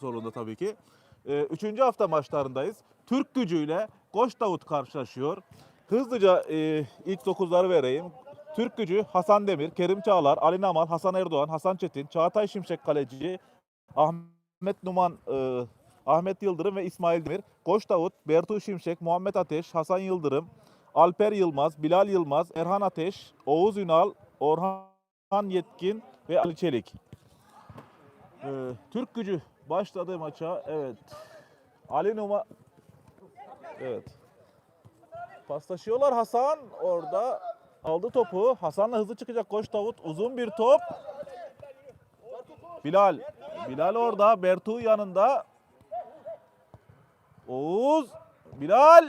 zorunda tabii ki. Ee, üçüncü hafta maçlarındayız. Türk gücüyle Koç Davut karşılaşıyor. Hızlıca e, ilk dokuzları vereyim. Türk gücü Hasan Demir, Kerim Çağlar, Ali Namal, Hasan Erdoğan, Hasan Çetin, Çağatay Şimşek Kaleci, Ahmet Numan, e, Ahmet Yıldırım ve İsmail Demir. Koç Davut, Bertu Şimşek, Muhammed Ateş, Hasan Yıldırım, Alper Yılmaz, Bilal Yılmaz, Erhan Ateş, Oğuz Ünal, Orhan Yetkin ve Ali Çelik. Ee, Türk gücü başladı maça. Evet. Ali Numa Evet. Paslaşıyorlar Hasan orada aldı topu. Hasan'la hızlı çıkacak Koç Davut. Uzun bir top. Bilal. Bilal orada. Bertu yanında. Oğuz. Bilal.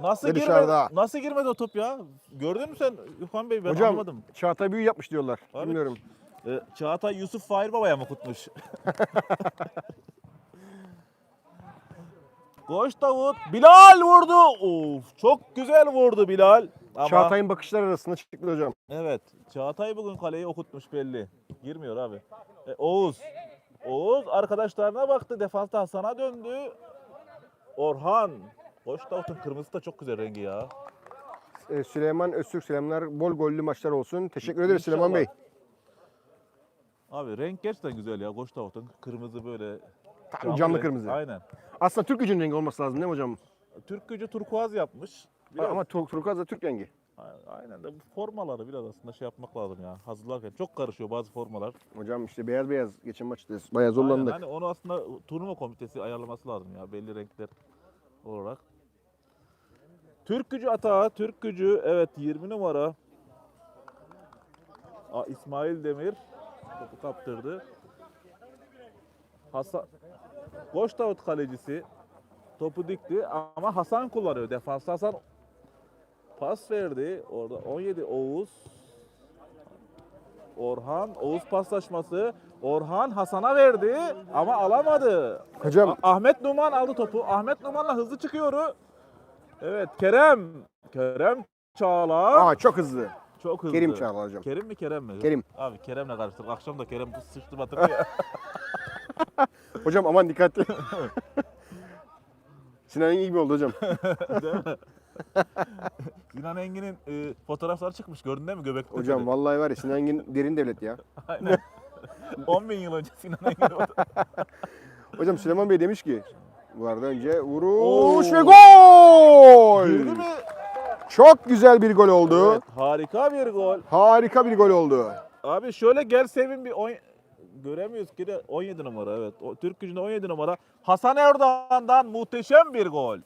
Nasıl girmedi? dışarıda. Nasıl girmedi o top ya? Gördün mü sen İrfan Bey? Ben Hocam anlamadım. Çağatay büyü yapmış diyorlar. Abi, Bilmiyorum. Ee, Çağatay Yusuf Fahir Baba'ya mı kutmuş? Koş Davut. Bilal vurdu. Of, çok güzel vurdu Bilal. Ama Çağatay'ın bakışlar arasında çıktı hocam. evet. Çağatay bugün kaleyi okutmuş belli. Girmiyor abi. E, Oğuz. Oğuz arkadaşlarına baktı. Defansta Hasan'a döndü. Orhan. Koş Davut'un kırmızısı da çok güzel rengi ya. Ee, Süleyman Öztürk selamlar. Bol gollü maçlar olsun. Teşekkür ederiz Süleyman Bey. Abi renk gerçekten güzel ya. Koç Davut'un kırmızı böyle. Tam canlı renk. kırmızı. Aynen. Aslında Türk gücünün rengi olması lazım değil mi hocam? Türk gücü turkuaz yapmış. Biraz, Ama tur- turkuaz da Türk rengi. aynen de bu formaları biraz aslında şey yapmak lazım ya. Hazırlarken çok karışıyor bazı formalar. Hocam işte beyaz beyaz geçen maçta bayağı zorlandık. Aynen, hani onu aslında turnuva komitesi ayarlaması lazım ya belli renkler olarak. Türk gücü atağı, Türk gücü evet 20 numara. Aa, İsmail Demir topu kaptırdı. Hasan Koç Davut kalecisi topu dikti ama Hasan kullanıyor. Defans Hasan pas verdi. Orada 17 Oğuz Orhan Oğuz paslaşması. Orhan Hasan'a verdi ama alamadı. Hocam Ahmet Numan aldı topu. Ahmet Numan'la hızlı çıkıyor. Evet Kerem. Kerem Çağlar. aa çok hızlı. Çok hızlı. Kerim hocam. Kerim mi Kerem mi? Kerim. Abi Kerem'le karıştırdık. Akşam da Kerem sıçtı batırdı ya. Hocam aman dikkatli. Sinan Engin gibi oldu hocam. Değil mi? Sinan Engin'in e, fotoğrafları çıkmış. Gördün değil mi? Göbekli Hocam Tepe'de. vallahi var ya Sinan Engin derin devlet ya. Aynen. 10 bin yıl önce Sinan Engin. Hocam Süleyman Bey demiş ki bu arada önce vuruş Oo. ve gol! Girdi mi? Çok güzel bir gol oldu. Evet, harika bir gol. Harika bir gol oldu. Abi şöyle gel sevin bir on... göremiyoruz ki de 17 numara evet. O, Türk gücünde 17 numara. Hasan Erdoğan'dan muhteşem bir gol.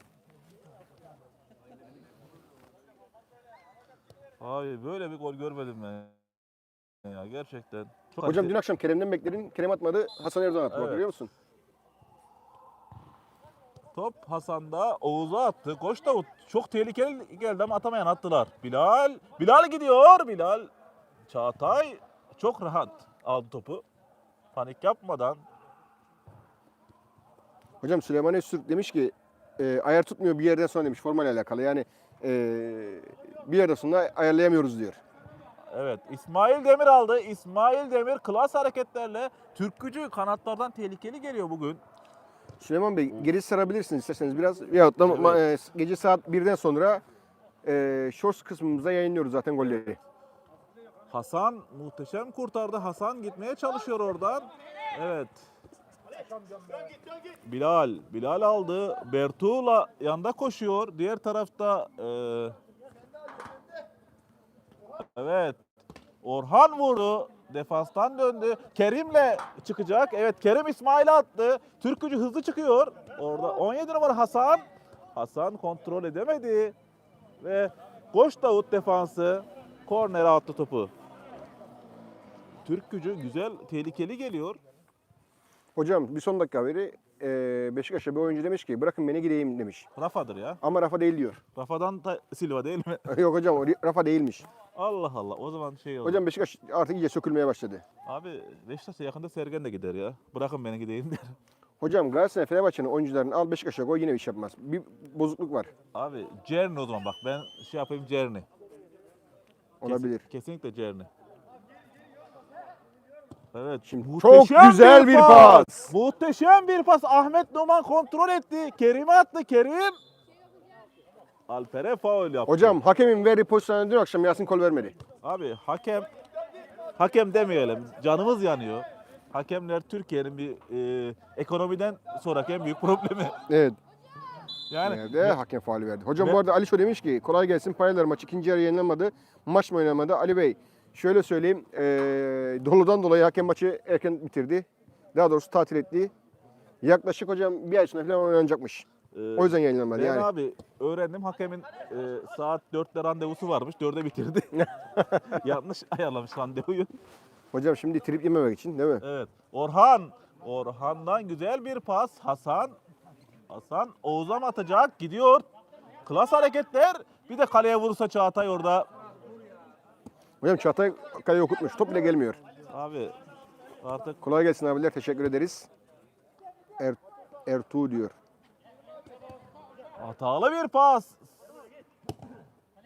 Abi böyle bir gol görmedim ben. Ya gerçekten. Çok Hocam dün akşam Kerem'den bekledin. Kerem atmadı. Hasan Erdoğan attı. Evet. biliyor musun? Top Hasan'da Oğuz'a attı. Koş Davut çok tehlikeli geldi ama atamayan attılar. Bilal, Bilal gidiyor. Bilal, Çağatay çok rahat aldı topu. Panik yapmadan. Hocam Süleyman Öztürk demiş ki e, ayar tutmuyor bir yerden sonra demiş formayla alakalı. Yani e, bir yerden sonra ayarlayamıyoruz diyor. Evet İsmail Demir aldı. İsmail Demir klas hareketlerle Türk gücü kanatlardan tehlikeli geliyor bugün. Süleyman Bey geri sarabilirsiniz isterseniz biraz. Veyahut da ma- e, gece saat 1'den sonra e, shorts kısmımızda yayınlıyoruz zaten golleri. Hasan muhteşem kurtardı. Hasan gitmeye çalışıyor oradan. Evet. Bilal, Bilal aldı. Bertuğ'la yanda koşuyor. Diğer tarafta eee, evet. Orhan vurdu. Defanstan döndü. Kerim'le çıkacak. Evet Kerim İsmail'e attı. Türk gücü hızlı çıkıyor. Orada 17 numara Hasan. Hasan kontrol edemedi. Ve Koç Davut defansı kornere attı topu. Türk gücü güzel, tehlikeli geliyor. Hocam bir son dakika haberi. E, Beşiktaş'a bir oyuncu demiş ki bırakın beni gideyim demiş. Rafa'dır ya. Ama Rafa değil diyor. Rafa'dan da Silva değil mi? Yok hocam o Rafa değilmiş. Allah Allah. O zaman şey oldu. Hocam Beşiktaş artık iyice sökülmeye başladı. Abi Beşiktaş'a yakında Sergen de gider ya. Bırakın beni gideyim der. Hocam Galatasaray Fenerbahçe'nin oyuncularını al Beşiktaş'a koy yine bir iş yapmaz. Bir bozukluk var. Abi Cerny o zaman bak. Ben şey yapayım Cerny. Kesin- Olabilir. kesinlikle Cerny. Evet. Şimdi çok güzel bir pas. Muhteşem bir pas. Ahmet Numan kontrol etti. Kerim'e attı. Kerim. Alper'e faul yaptı. Hocam hakemin verdiği pozisyona dün akşam Yasin kol vermedi. Abi hakem hakem demeyelim. Canımız yanıyor. Hakemler Türkiye'nin bir e, ekonomiden sonraki en büyük problemi. Evet. Yani Nerede? Hakem faali verdi. Hocam Ve- bu arada Ali Şo demiş ki kolay gelsin paylar maç ikinci yarı yenilenmedi. Maç mı oynamadı? Ali Bey şöyle söyleyeyim. eee, doludan dolayı hakem maçı erken bitirdi. Daha doğrusu tatil etti. Yaklaşık hocam bir ay sonra falan oynanacakmış. E, O yüzden yenilenmedi ben yani. abi öğrendim hakemin e, saat 4'te randevusu varmış. 4'e bitirdi. Yanlış ayarlamış randevuyu. Hocam şimdi trip yememek için değil mi? Evet. Orhan. Orhan'dan güzel bir pas. Hasan. Hasan Oğuz'a atacak? Gidiyor. Klas hareketler. Bir de kaleye vurursa Çağatay orada. Hocam Çağatay kaleyi okutmuş. Top bile gelmiyor. Abi artık Kolay gelsin abiler. Teşekkür ederiz. Er, Ertuğ diyor. Hatalı bir pas.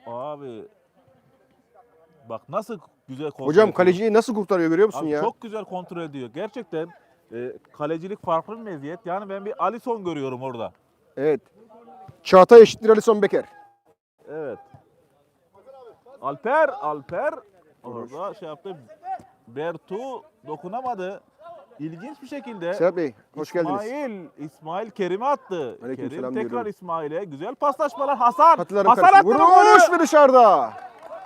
Abi bak nasıl güzel kontrol Hocam ediyor. kaleciyi nasıl kurtarıyor görüyor musun Abi ya? Çok güzel kontrol ediyor. Gerçekten e, kalecilik farklı bir meziyet. Yani ben bir Alisson görüyorum orada. Evet. Çağatay eşittir Alisson Beker. Evet. Alper, Alper orada şey yaptı. Bertu dokunamadı. İlginç bir şekilde Serhat Bey hoş geldiniz. İsmail, İsmail Kerim'e attı. Kerim Aleykümselam tekrar diyorum. İsmail'e. Güzel paslaşmalar. Hasan. Hatırlarım Hasan attı Vuruş golü? ve dışarıda.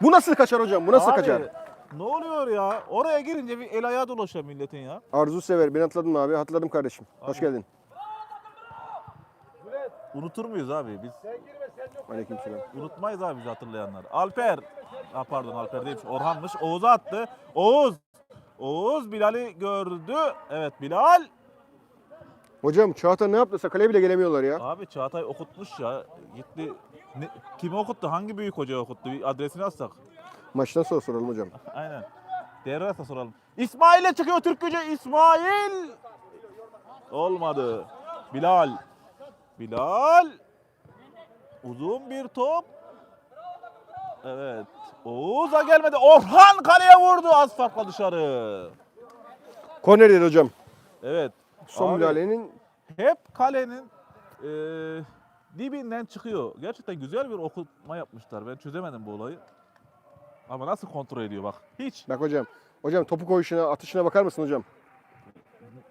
Bu nasıl kaçar hocam? Bu nasıl Abi, kaçar? Ne oluyor ya? Oraya girince bir el ayağı dolaşıyor milletin ya. Arzu sever. Beni hatırladın mı abi? Hatırladım kardeşim. Hoş geldin. Unutur muyuz abi biz? Aleykümselam. Unutmayız abi bizi hatırlayanlar. Alper. Ha pardon Alper değilmiş. Orhan'mış. Oğuz'a attı. Oğuz. Oğuz Bilal'i gördü. Evet Bilal. Hocam Çağatay ne yaptıysa kaleye bile gelemiyorlar ya. Abi Çağatay okutmuş ya. Gitti. Ne, kimi okuttu? Hangi büyük hoca okuttu? Bir adresini alsak. Maçtan sonra soralım hocam. Aynen. Devre arasında soralım. İsmail'e çıkıyor Türk gücü. İsmail. Olmadı. Bilal. Bilal. Uzun bir top. Evet. Oğuz'a gelmedi. Orhan kaleye vurdu. Az farkla dışarı. Korner hocam. Evet. Son Abi, müdahalenin Hep kalenin eee, dibinden çıkıyor. Gerçekten güzel bir okutma yapmışlar. Ben çözemedim bu olayı. Ama nasıl kontrol ediyor bak. Hiç. bak hocam. Hocam topu koyuşuna, atışına bakar mısın hocam?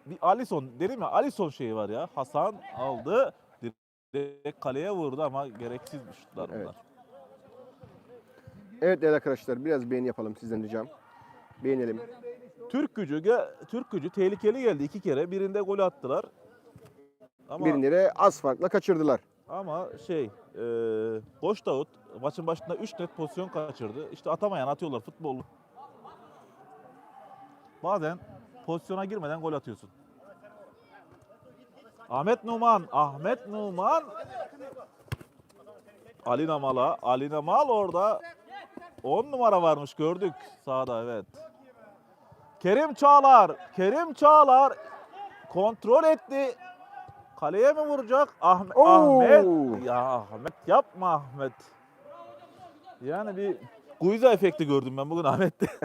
bir Alisson dedim ya Alisson şeyi var ya. Hasan aldı. Direkt kaleye vurdu ama gereksizmiş şutlar bunlar. Evet. Evet değerli arkadaşlar biraz beğeni yapalım sizden ricam. Beğenelim. Türk gücü Türk gücü tehlikeli geldi iki kere. Birinde gol attılar. Ama Birini de az farkla kaçırdılar. ama şey e, Boş Davut maçın başında 3 net pozisyon kaçırdı. İşte atamayan atıyorlar futbol. Bazen pozisyona girmeden gol atıyorsun. Ahmet Numan, Ahmet Numan Ali Namal'a, Ali Namal orada 10 numara varmış gördük sağda evet. Kerim Çağlar, Kerim Çağlar kontrol etti. Kaleye mi vuracak? Ahmet, Oo. Ahmet. Ya Ahmet yapma Ahmet. Yani bir Guiza efekti gördüm ben bugün Ahmet'te.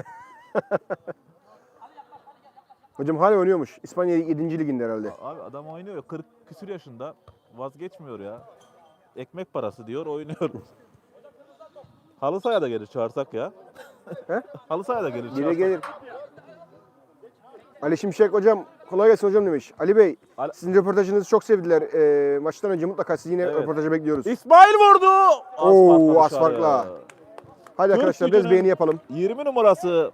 Hocam hala oynuyormuş. İspanya 7. liginde herhalde. Abi adam oynuyor 40 küsür yaşında vazgeçmiyor ya. Ekmek parası diyor oynuyor. Halı sahaya da gelir çağırsak ya. He? Halı sahaya da gelir Geri çağırsak. gelir. Ali Şimşek hocam kolay gelsin hocam demiş. Ali Bey Ali- sizin röportajınızı çok sevdiler. Ee, maçtan önce mutlaka sizi yine Evet. röportaja bekliyoruz. İsmail vurdu. Oo, farkla az dışarı. Hadi arkadaşlar biraz gücünün- beğeni yapalım. 20 numarası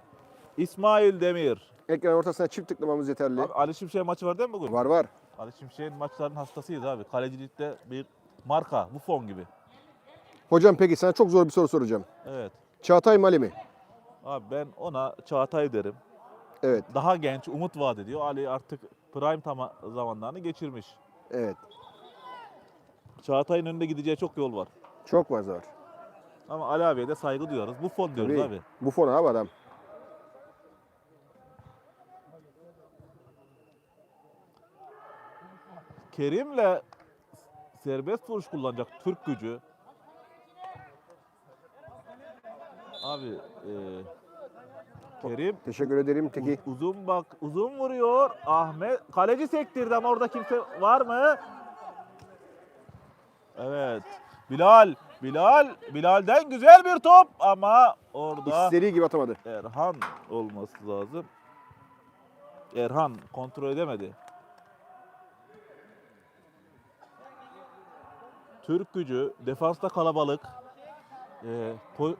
İsmail Demir. Ekran ortasına çift tıklamamız yeterli. Abi Ali Şimşek'in maçı var değil mi bugün? Var var. Ali Şimşek'in maçların hastasıyız abi. Kalecilikte bir marka, Buffon gibi. Hocam peki sana çok zor bir soru soracağım. Evet. Çağatay mı Ali mi? Abi ben ona Çağatay derim. Evet. Daha genç, umut vaat ediyor. Ali artık prime tama zamanlarını geçirmiş. Evet. Çağatay'ın önünde gideceği çok yol var. Çok fazla var. Ama Ali abiye de saygı duyuyoruz. Buffon diyoruz Tabii. abi. Buffon abi adam. Kerim'le serbest vuruş kullanacak Türk gücü. Abi e, Kerim Teşekkür ederim Teki. uzun bak uzun vuruyor. Ahmet kaleci sektirdi ama orada kimse var mı? Evet. Bilal, Bilal, Bilal'den güzel bir top ama orada İstediği gibi atamadı. Erhan olması lazım. Erhan kontrol edemedi. Türk gücü defansta kalabalık. Ee, po-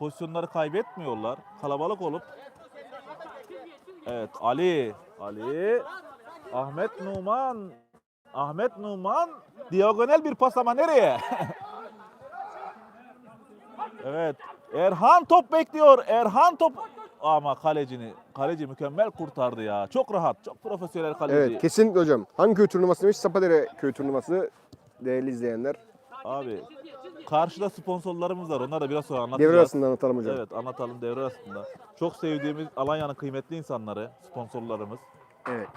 pozisyonları kaybetmiyorlar. Kalabalık olup Evet Ali, Ali, Ahmet Numan, Ahmet Numan diagonal bir pas ama nereye? evet. Erhan top bekliyor. Erhan top ama kalecini kaleci mükemmel kurtardı ya. Çok rahat, çok profesyonel kaleci. Evet kesinlikle hocam. Hangi köy turnuvası demiş? Sapadere köy turnuvası. Değerli izleyenler. Abi karşıda sponsorlarımız var. Onları da biraz sonra anlatacağız. Devre arasında anlatalım hocam. Evet anlatalım devre arasında. Çok sevdiğimiz Alanya'nın kıymetli insanları, sponsorlarımız. Evet.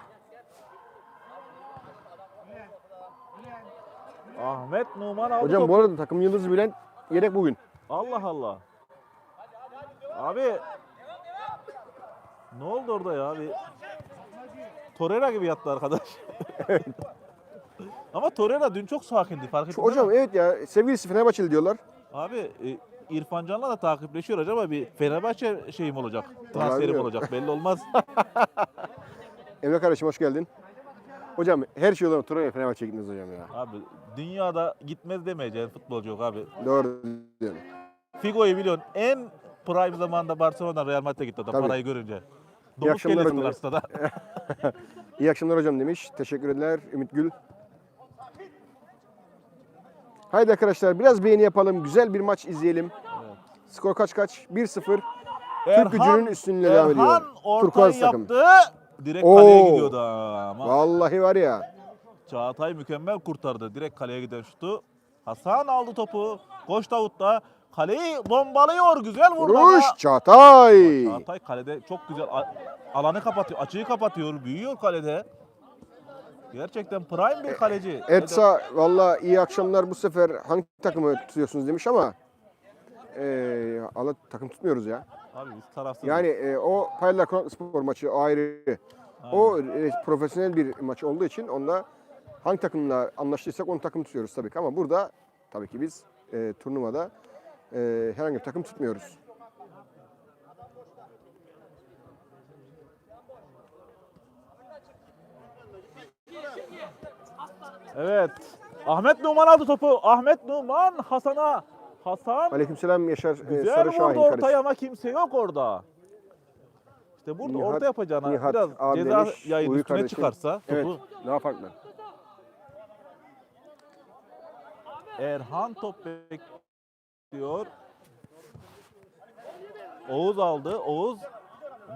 Ahmet Numan aldı Hocam topu. bu arada takım yıldızı Bülent yedek bugün. Allah Allah. Abi ne oldu orada ya? Bir Torreira gibi yattı arkadaş. Ama Torreira dün çok sakindi fark ettin hocam mi? evet ya sevgilisi Fenerbahçeli diyorlar. Abi e, İrfan Can'la da takipleşiyor acaba bir Fenerbahçe şeyim olacak. Transferim bilmiyorum. olacak belli olmaz. Emre kardeşim hoş geldin. Hocam her şey olan Turay'a Fenerbahçe'ye gittiniz hocam ya. abi dünyada gitmez demeyeceğin futbolcu yok abi. Doğru diyorsun. Figo'yu biliyorsun en prime zamanında Barcelona Real Madrid'e gitti adam Tabii. parayı görünce. İyi Domuz akşamlar kellesi var stada. İyi akşamlar hocam demiş. Teşekkür ederler Ümit Gül. Haydi arkadaşlar biraz beğeni yapalım. Güzel bir maç izleyelim. Skor kaç kaç? 1-0. Türk gücünün üstünlüğüne devam ediyor. Turkuaz takım. yaptı. Direkt Oo. kaleye gidiyordu ama. Vallahi var ya. Çağatay mükemmel kurtardı. Direkt kaleye giden şutu. Hasan aldı topu. Koş Davut da kaleyi bombalıyor. Güzel vurdu ama. Vuruş Çağatay. Çağatay kalede çok güzel alanı kapatıyor. Açıyı kapatıyor. Büyüyor kalede. Gerçekten prime bir kaleci. Etsa valla iyi akşamlar bu sefer hangi takımı tutuyorsunuz demiş ama eee Allah takım tutmuyoruz ya. Abi biz tarafsız. Yani e, o Konaklı Spor maçı ayrı. O e, profesyonel bir maç olduğu için onda hangi takımla anlaştıysak onu takım tutuyoruz tabii ki. Ama burada tabii ki biz e, turnuvada e, herhangi bir takım tutmuyoruz. Evet. Ahmet Numan aldı topu. Ahmet Numan Hasan'a. Hasan Aleykümselam Yaşar e, güzel Sarı Şahin ortaya kardeşim. ama kimse yok orada. İşte burada Nihat- orta yapacağına Nihat biraz abi ceza demiş, yayın üstüne kardeşim. çıkarsa topu. Evet daha farklı. Erhan top bekliyor. Oğuz aldı. Oğuz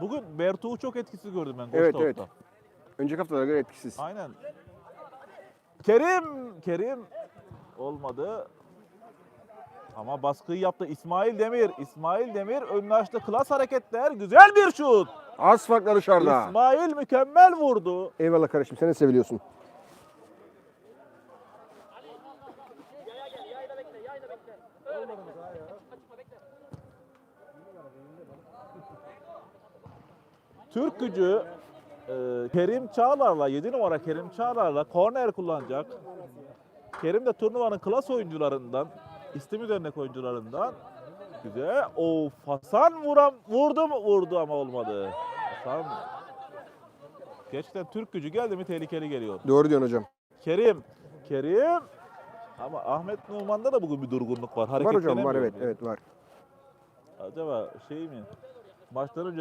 bugün Bertuğ'u çok etkisiz gördüm ben. Evet, evet. Önceki haftalara göre etkisiz. Aynen. Kerim, Kerim olmadı. Ama baskıyı yaptı İsmail Demir. İsmail Demir önünü açtı. Klas hareketler. Güzel bir şut. Az farkla dışarıda. İsmail mükemmel vurdu. Eyvallah kardeşim sen de seviliyorsun. Türk gücü e, Kerim Çağlar'la 7 numara Kerim Çağlar'la korner kullanacak. Kerim de turnuvanın klas oyuncularından, istim örnek oyuncularından. Güzel. Of Hasan vuram, vurdu mu? Vurdu ama olmadı. Hasan Gerçekten Türk gücü geldi mi tehlikeli geliyor. Doğru diyorsun hocam. Kerim, Kerim. Ama Ahmet Numan'da da bugün bir durgunluk var. Var hocam var evet evet var. Acaba şey mi? Maçtan önce